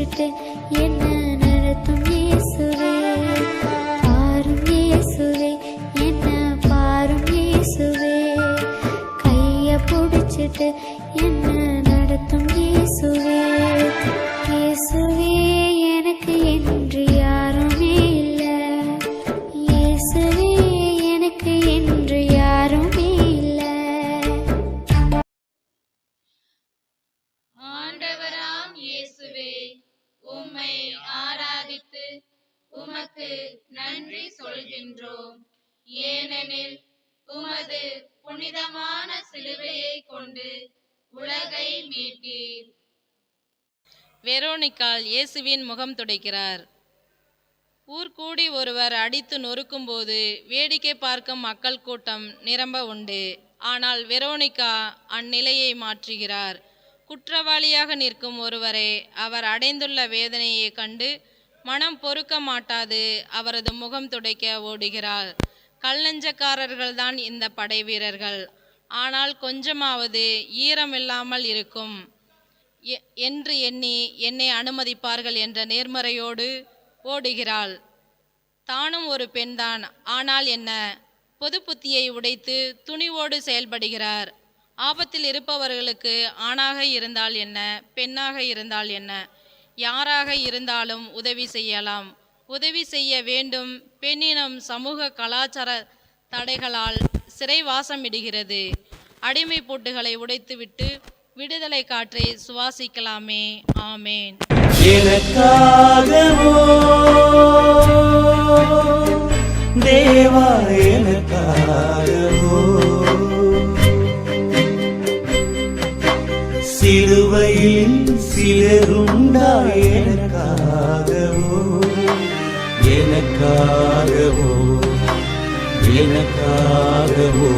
வச்சுட்டு என்ன நடத்தும் இயேசுவே? பாரும் இயேசுவே என்ன பாரும் இயேசுவே? கைய பிடிச்சிட்டு என்ன நடத்தும் இயேசுவே? இயேசுவே உம்மை ஆராதித்து உமக்கு நன்றி சொல்கின்றோம். ஏனெனில் உமது புனிதமான சிலுவையை கொண்டு உலகை மீட்டீர். வெரோனிக்கால் இயேசுவின் முகம் துடைக்கிறார். ஊர்கூடி ஒருவர் அடித்து நொறுக்கும் போது வேடிக்கை பார்க்கும் மக்கள் கூட்டம் நிரம்ப உண்டு. ஆனால் வெரோனிகா அந்நிலையை மாற்றுகிறார். குற்றவாளியாக நிற்கும் ஒருவரை அவர் அடைந்துள்ள வேதனையை கண்டு மனம் பொறுக்க மாட்டாது அவரது முகம் துடைக்க ஓடுகிறாள் கல்லஞ்சக்காரர்கள்தான் இந்த படை வீரர்கள் ஆனால் கொஞ்சமாவது ஈரமில்லாமல் இருக்கும். எ- என்று எண்ணி என்னை அனுமதிப்பார்கள் என்ற நேர்மறையோடு ஓடுகிறாள். தானும் ஒரு பெண்தான் ஆனால் என்ன பொது புத்தியை உடைத்து துணிவோடு செயல்படுகிறார். ஆபத்தில் இருப்பவர்களுக்கு ஆணாக இருந்தால் என்ன பெண்ணாக இருந்தால் என்ன? யாராக இருந்தாலும் உதவி செய்யலாம். உதவி செய்ய வேண்டும். பெண்ணினம் சமூக கலாச்சார தடைகளால் சிறைவாசமிடுகிறது அடிமை பூட்டுகளை உடைத்துவிட்டு விடுதலை காற்றை சுவாசிக்கலாமே. ஆமேன். சிலுவையில் சிலருண்டா எனக்காகவோ எனக்காகவோ எனக்காகவோ.